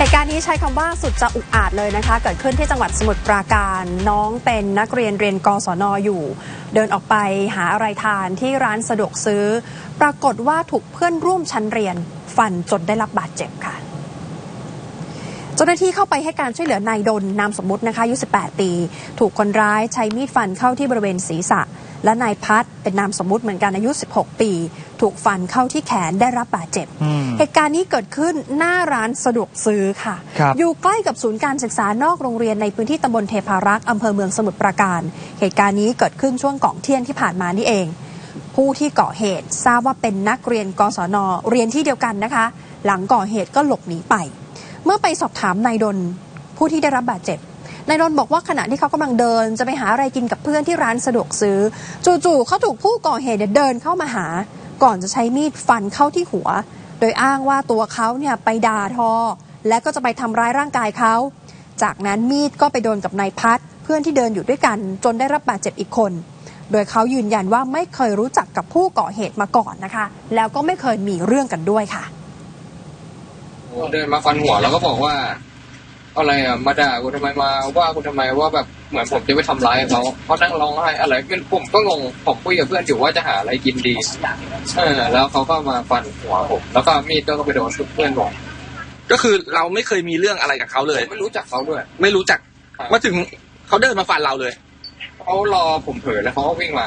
เหตุการณ์นี้ใช้คำว่าสุดจะอุกอาจเลยนะคะ เกิดขึ้นที่จังหวัดสมุทรปราการน้องเป็นนักเรียนเรียนกศนอยู่ เดินออกไปหาอะไรทานที่ร้านสะดวกซื้อ ปรากฏว่าถูกเพื่อนร่วมชั้นเรียน ฟันจนได้รับบาดเจ็บค่ะเจ้าหน้าที่เข้าไปให้การช่วยเหลือนายดนนามสมมุตินะคะอายุ18 ปี ถูกคนร้ายใช้มีดฟันเข้าที่บริเวณศีรษะ และนายพัฒน์เป็นนามสมมุติเหมือนกันอายุ 16 ปี ถูกฟันเข้าที่แขนได้รับบาดเจ็บอืมเหตุการณ์นี้เกิดขึ้นหน้าร้านสะดวกซื้อค่ะครับอยู่ใกล้กับศูนย์การศึกษานอกโรงเรียนในพื้นที่ตำบลเทพารักษ์อำเภอเมืองสมุทรปราการ เหตุการณ์นี้เกิดขึ้นช่วงก่อนเที่ยงที่ผ่านมานี่เอง ผู้ที่ก่อเหตุทราบว่าเป็นนักเรียนกศนเรียนที่เดียวกันนะคะ หลังก่อเหตุก็หลบหนีไป เมื่อไปสอบถามนายดนผู้ที่ได้รับบาดเจ็บ นายดนท์บอกว่าขณะที่เขากำลังเดินจะไปหาอะไรกินกับเพื่อนที่ร้านสะดวกซื้อ จู่ๆเขาถูกผู้ก่อเหตุเนี่ยเดินเข้ามาหา ก่อนจะใช้มีดฟันเข้าที่หัว โดยอ้างว่าตัวเขาเนี่ยไปด่าทอ และก็จะไปทำร้ายร่างกายเขา จากนั้นมีดก็ไปโดนกับนายพัฒน์เพื่อนที่เดินอยู่ด้วยกัน จนได้รับบาดเจ็บอีกคน โดยเขายืนยันว่าไม่เคยรู้จักกับผู้ก่อเหตุมาก่อนนะคะ แล้วก็ไม่เคยมีเรื่องกันด้วยค่ะเดินมาฟันหัวแล้วก็บอกว่า อะไรอะมาด่ากูทำไมมาว่ากูทำไมว่าแบบเหมือนผมจะไปทำร้ายเขาเขานั่งร้องไห้อะไรเป็นผมก็งงผมคุยกับเพื่อนอยู่ว่าจะหาอะไรกินดีเออแล้วเขาก็มาฟันหัวผมแล้วก็มีดก็ไปโดนเพื่อนผมก็คือเราไม่เคยมีเรื่องอะไรกับเขาเลย ไม่รู้จักเขาด้วย ไม่รู้จักครับมาถึงเขาเดินมาฟันเราเลยเขารอผมเผลอแล้วเขาก็วิ่งมา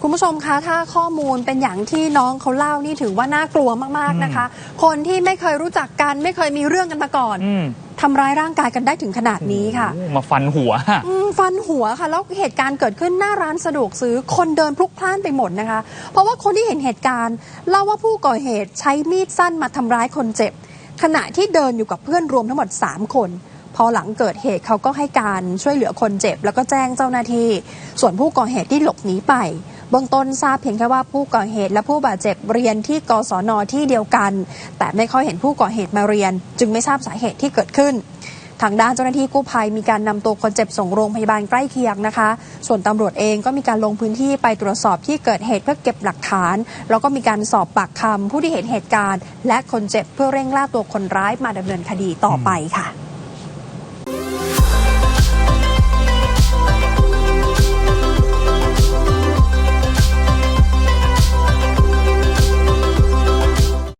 คุณผู้ชมคะถ้าข้อมูลเป็นอย่างที่น้องเขาเล่านี่ถือว่าน่ากลัวมากๆนะคะ คนที่ไม่เคยรู้จักกันไม่เคยมีเรื่องกันมาก่อนอืม ทำร้ายร่างกายกันได้ถึงขนาดนี้ค่ะโอ้มาฟันหัวอืมฟันหัวค่ะ แล้วเหตุการณ์เกิดขึ้นหน้าร้านสะดวกซื้อคนเดินพลุกพล่านไปหมดนะคะ เพราะว่าคนที่เห็นเหตุการณ์เล่าว่าผู้ก่อเหตุใช้มีดสั้นมาทำร้ายคนเจ็บ ขณะที่เดินอยู่กับเพื่อนรวมทั้งหมด 3 คน พอหลังเกิดเหตุเขาก็ให้การช่วยเหลือคนเจ็บ แล้วก็แจ้งเจ้าหน้าที่ ส่วนผู้ก่อเหตุที่หลบหนีไป เบื้องต้นทราบเพียงแค่ว่าผู้ก่อเหตุและผู้บาดเจ็บเรียนที่กศนที่เดียวกัน แต่ไม่ค่อยเห็นผู้ก่อเหตุมาเรียน จึงไม่ทราบสาเหตุที่เกิดขึ้น ทางด้านเจ้าหน้าที่กู้ภัยมีการนำตัวคนเจ็บส่งโรงพยาบาลใกล้เคียงนะคะ ส่วนตำรวจเองก็มีการลงพื้นที่ไปตรวจสอบที่เกิดเหตุเพื่อเก็บหลักฐาน แล้วก็มีการสอบปากคำผู้ที่เห็นเหตุการณ์ และคนเจ็บเพื่อเร่งล่าตัวคนร้ายมาดำเนินคดีต่อไปค่ะ